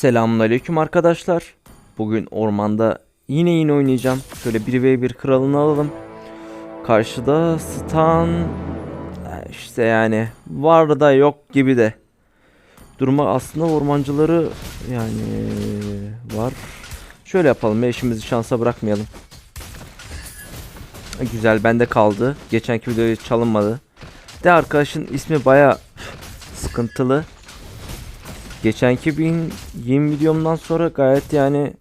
Selamünaleyküm arkadaşlar. Bugün ormanda yine yine oynayacağım. Şöyle 1v1 kralını alalım. Karşıda Stan eh, işte yani var da yok gibi de. Duruma aslında ormancıları yani var. Şöyle yapalım. işimizi şansa bırakmayalım. Güzel bende kaldı. Geçenki videoya çalınmadı. De arkadaşın ismi baya sıkıntılı. Geçenki bin 20 videomdan sonra gayet yani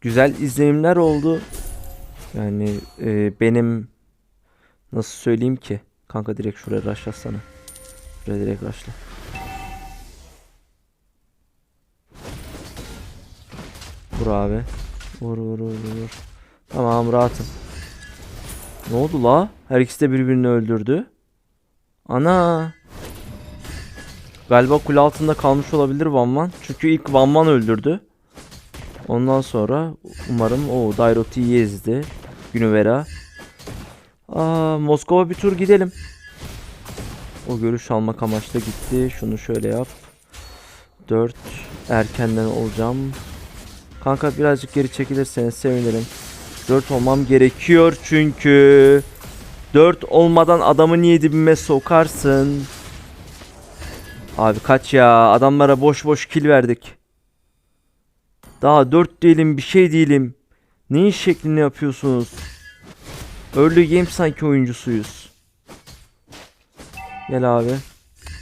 güzel izlenimler oldu. Yani e, benim nasıl söyleyeyim ki? Kanka direkt şuraya rushlasana. Şuraya direkt rushla. Vur abi. Vur vur vur vur. Tamam rahatım. Ne oldu la? Her ikisi de birbirini öldürdü. Ana. Galiba kule altında kalmış olabilir Van Van. Çünkü ilk Van Van öldürdü. Ondan sonra umarım o Dairoti'yi ezdi. Günüvera. Aa, Moskova bir tur gidelim. O görüş almak amaçlı gitti. Şunu şöyle yap. 4 erkenden olacağım. Kanka birazcık geri çekilirseniz sevinirim. 4 olmam gerekiyor çünkü. 4 olmadan adamı niye dibime sokarsın? Abi kaç ya adamlara boş boş kill verdik. Daha 4 değilim bir şey değilim. Neyin şeklini yapıyorsunuz? Early game sanki oyuncusuyuz. Gel abi.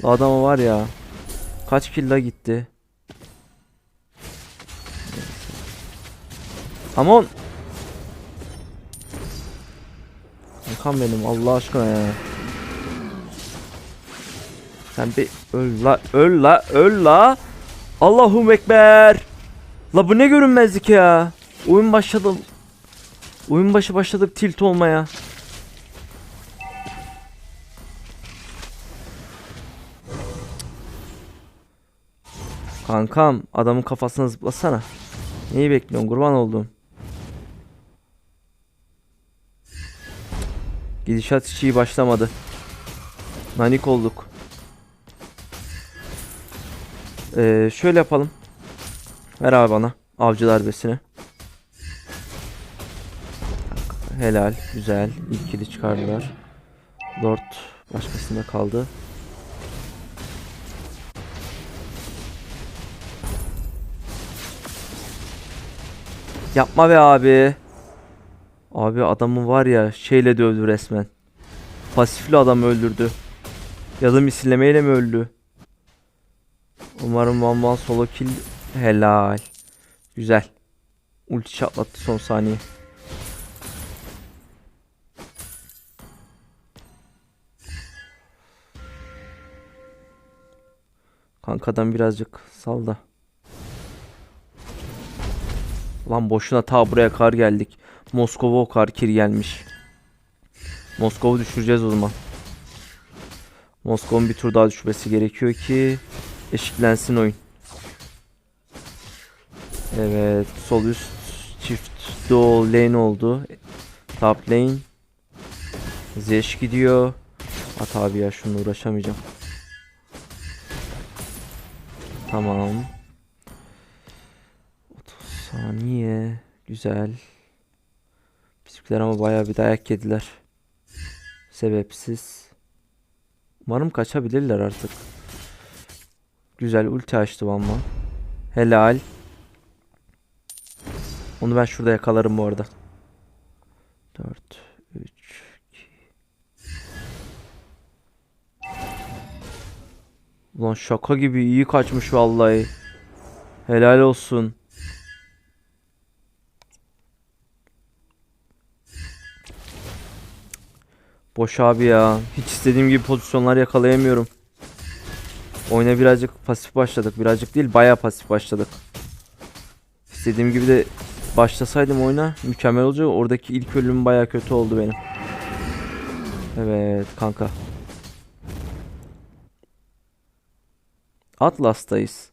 Adama var ya. Kaç kill la gitti. Come on. Kankam benim Allah aşkına ya. Sen bir öl la öl la öl la. Allahum ekber. La bu ne görünmezlik ya. Oyun başladı. Oyun başı başladık tilt olmaya. Kankam adamın kafasına zıplasana. Neyi bekliyorsun kurban oldum. Gidişat hiç iyi başlamadı. Nanik olduk. Ee, şöyle yapalım. Ver abi bana avcı darbesini. Helal, güzel. İlk kili çıkardılar. Lord başkasında kaldı. Yapma be abi. Abi adamı var ya şeyle dövdü resmen. Pasifli adam öldürdü. Ya da misillemeyle mi öldü? Umarım Van Van solo kill helal. Güzel. Ulti çatlattı son saniye. Kankadan birazcık sal da. Lan boşuna ta buraya kar geldik. Moskova o kar kir gelmiş. Moskova'yı düşüreceğiz o zaman. Moskova'nın bir tur daha düşmesi gerekiyor ki eşitlensin oyun. Evet, sol üst çift dual lane oldu. Top lane. Zesh gidiyor. At abi ya şununla uğraşamayacağım. Tamam. 30 saniye. Güzel. Bizimkiler ama bayağı bir dayak yediler. Sebepsiz. Umarım kaçabilirler artık. Güzel ulti açtı ama. Helal. Onu ben şurada yakalarım bu arada. 4 3 2 Ulan şaka gibi iyi kaçmış vallahi. Helal olsun. Boş abi ya. Hiç istediğim gibi pozisyonlar yakalayamıyorum. Oyuna birazcık pasif başladık. Birazcık değil bayağı pasif başladık. İstediğim gibi de başlasaydım oyuna mükemmel olacak. Oradaki ilk ölümüm bayağı kötü oldu benim. Evet kanka. Atlas'tayız.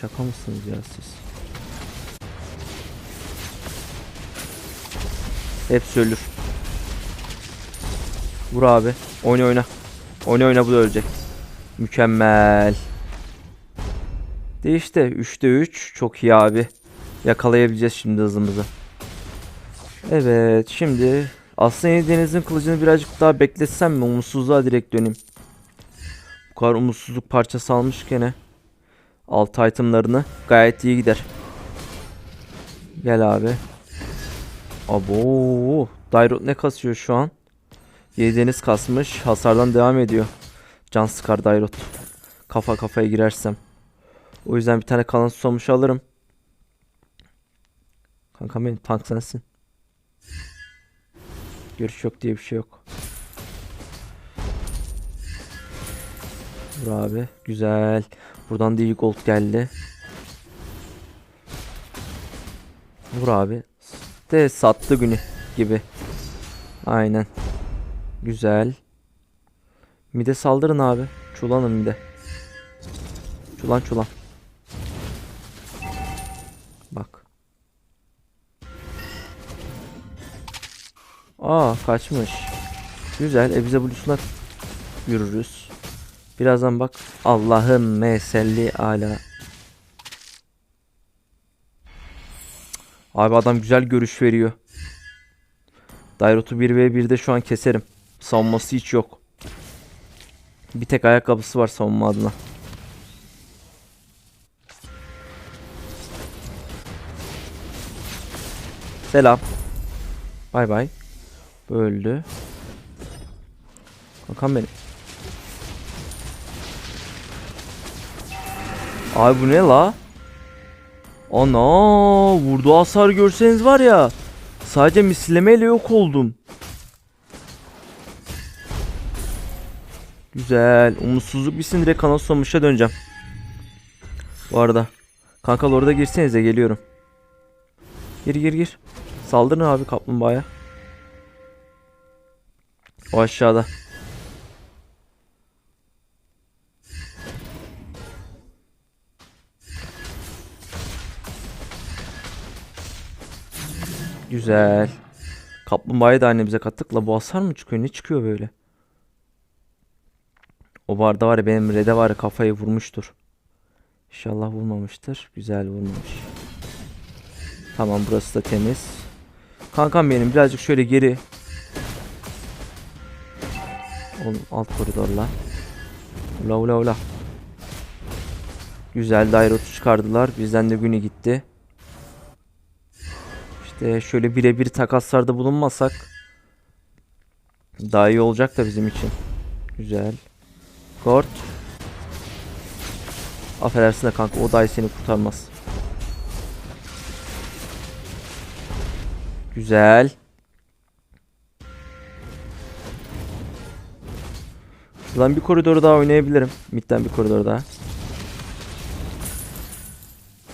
Şaka mısınız ya siz? Hepsi ölür. Vur abi. Oyna oyna. Oyna oyna bu da ölecek. Mükemmel. De işte 3'te 3 çok iyi abi. Yakalayabileceğiz şimdi hızımızı. Evet şimdi aslında denizin kılıcını birazcık daha bekletsem mi? Umutsuzluğa direkt döneyim. Bu kadar umutsuzluk parçası almış gene. Alt itemlarını gayet iyi gider. Gel abi. Abo. Dairot ne kasıyor şu an? Yedi deniz kasmış. Hasardan devam ediyor. Can sıkar Dairot. Kafa kafaya girersem. O yüzden bir tane kalan susamış alırım. Kanka benim tank sensin. Görüş yok diye bir şey yok. Vur abi. Güzel. Buradan da iyi gold geldi. Vur abi. De sattı günü gibi. Aynen. Güzel. Mide saldırın abi. Çulanın mide. Çulan çulan. Bak. Aa kaçmış. Güzel. E bize bluesuna yürürüz. Birazdan bak. Allah'ım meselli ala. Abi adam güzel görüş veriyor. Dairot'u 1v1'de şu an keserim. Savunması hiç yok. Bir tek ayakkabısı var savunma adına. Selam. Bay bay. Öldü. Kankam benim. Abi bu ne la? Ana vurdu hasar görseniz var ya. Sadece mislemeyle yok oldum. Güzel. Umutsuzluk bitsin direkt kanal sonuçta döneceğim. Bu arada. Kanka orada girsenize geliyorum. Gir gir gir. Saldırın abi kaplumbağaya. O aşağıda. Güzel. Kaplumbağayı da annemize kattık. La bu hasar mı çıkıyor? Ne çıkıyor böyle? O barda var ya benim rede var kafayı vurmuştur. İnşallah vurmamıştır. Güzel vurmamış. Tamam burası da temiz. Kankam benim birazcık şöyle geri. Oğlum alt koridorla. Ula ula ula. Güzel Dairot'u çıkardılar. Bizden de günü gitti. İşte şöyle birebir takaslarda bulunmasak daha iyi olacak da bizim için. Güzel. Kort. Affedersin de kanka o dahi seni kurtarmaz. Güzel. Şuradan bir koridoru daha oynayabilirim. Midden bir koridor daha.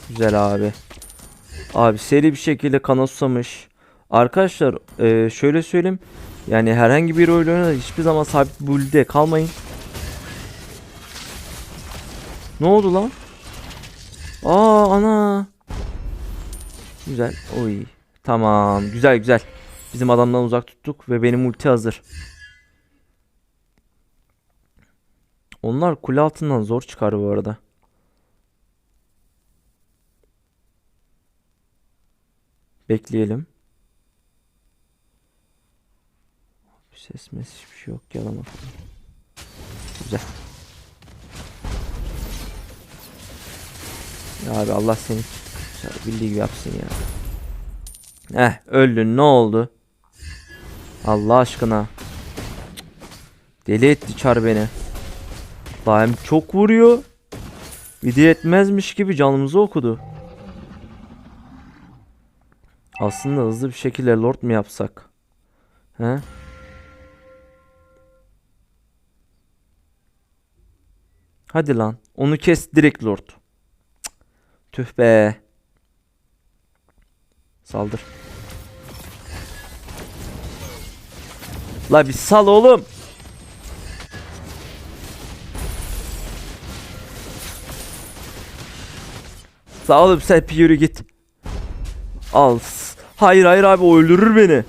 Güzel abi. Abi seri bir şekilde kana susamış. Arkadaşlar şöyle söyleyeyim. Yani herhangi bir oyun oynarken hiçbir zaman sabit build'de kalmayın. Ne oldu lan? Aa ana. Güzel. Oy. Tamam. Güzel güzel. Bizim adamdan uzak tuttuk ve benim ulti hazır. Onlar kule altından zor çıkar bu arada. Bekleyelim. Ses mes hiçbir şey yok yalan Güzel. Ya abi Allah seni bildiği gibi yapsın ya. Eh öldün ne oldu? Allah aşkına. Deli etti çar beni. Hem çok vuruyor. Bir etmezmiş gibi canımızı okudu. Aslında hızlı bir şekilde lord mu yapsak? He? Hadi lan. Onu kes direkt lord. Tüh be. Saldır. La bir sal oğlum. Sağ oğlum sen bir yürü git. Al. Hayır hayır abi öldürür beni.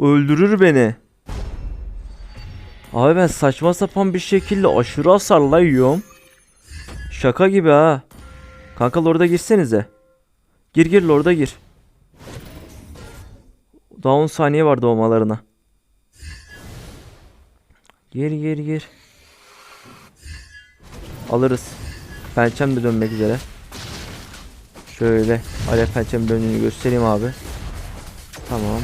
Öldürür beni. Abi ben saçma sapan bir şekilde aşırı hasarla. Şaka gibi ha. Kanka lorda girsenize. Gir gir lorda gir. Daha 10 saniye var doğmalarına. Gir gir gir. Alırız. Pençem de dönmek üzere. Şöyle alev pençem döndüğünü göstereyim abi. Tamam.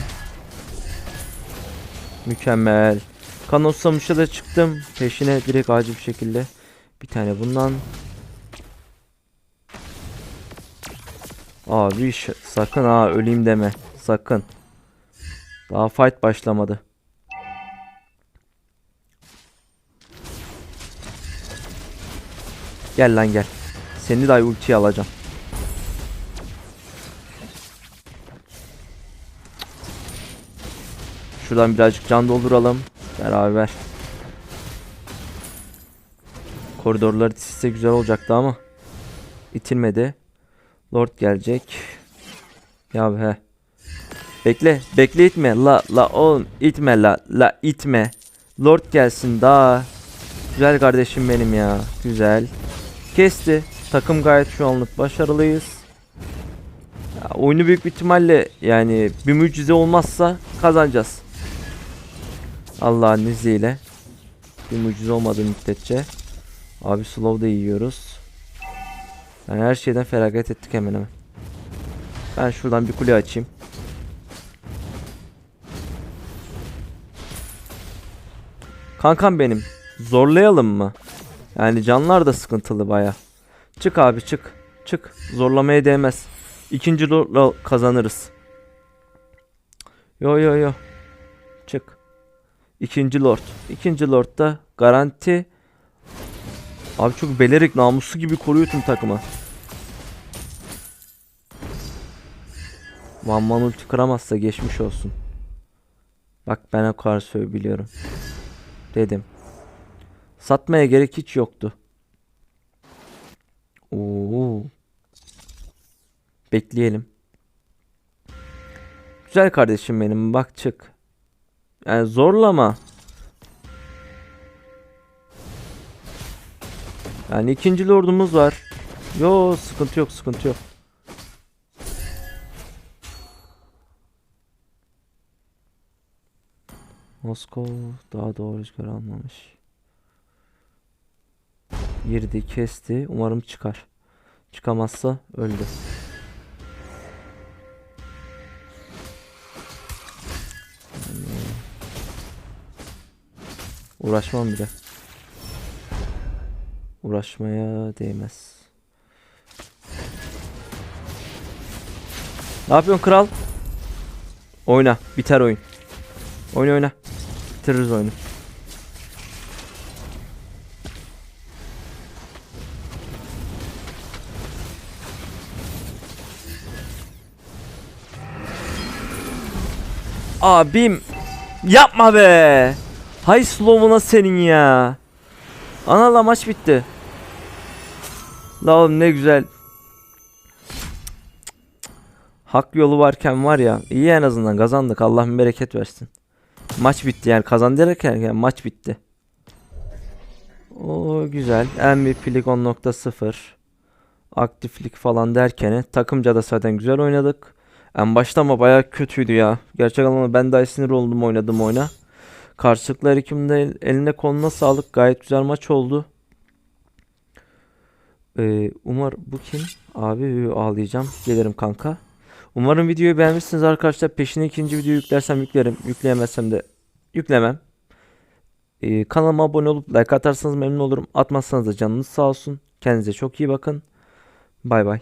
Mükemmel. Kanoslamışa da çıktım. Peşine direkt acil bir şekilde. Bir tane bundan. Abi sakın ha öleyim deme. Sakın. Daha fight başlamadı. Gel lan gel. Seni de ultiye alacağım. Şuradan birazcık can dolduralım. Beraber. Koridorları itse güzel olacaktı ama. İtilmedi. Lord gelecek. Ya he. Bekle. Bekle itme. La la oğlum itme la. La itme. Lord gelsin daha. Güzel kardeşim benim ya. Güzel. Kesti. Takım gayet şu anlık başarılıyız. Ya, oyunu büyük bir ihtimalle yani bir mucize olmazsa kazanacağız. Allah'ın izniyle. Bir mucize olmadığı müddetçe. Abi slow da yiyoruz. Yani her şeyden feragat ettik hemen hemen. Ben şuradan bir kule açayım. Kankam benim. Zorlayalım mı? Yani canlar da sıkıntılı baya. Çık abi çık. Çık. Zorlamaya değmez. İkinci lordla kazanırız. Yo yo yo. Çık. İkinci lord. İkinci lord da garanti. Abi çok belerik namuslu gibi koruyor tüm takımı. Van Man ulti kıramazsa geçmiş olsun. Bak ben o kadar söyleyebiliyorum. Dedim. Satmaya gerek hiç yoktu. Oo. Bekleyelim. Güzel kardeşim benim bak çık. Yani zorlama. Yani ikinci lordumuz var. Yo sıkıntı yok sıkıntı yok. Moskov daha doğru rüzgar almamış. Girdi kesti. Umarım çıkar. Çıkamazsa öldü. Uğraşmam bile. Uğraşmaya değmez. Ne yapıyorsun kral? Oyna. Biter oyun. Oyna oyna. Bitiririz oyunu. Abim yapma be. Hay slow'una senin ya. Ana la maç bitti. La oğlum ne güzel. Hak yolu varken var ya iyi en azından kazandık Allah bereket versin. Maç bitti yani kazan derken yani maç bitti. O güzel. MVP'lik 10.0 aktiflik falan derken takımca da zaten güzel oynadık. En başta ama bayağı kötüydü ya. Gerçek anlamda ben daha sinir oldum oynadım oyuna. Karşılıklı her ikimde el- eline koluna sağlık. Gayet güzel maç oldu. Ee, Umar bu kim? Abi ağlayacağım. Gelirim kanka. Umarım videoyu beğenmişsiniz arkadaşlar. Peşine ikinci video yüklersem yüklerim. Yükleyemezsem de yüklemem. Ee, kanalıma abone olup like atarsanız memnun olurum. Atmazsanız da canınız sağ olsun. Kendinize çok iyi bakın. Bay bay.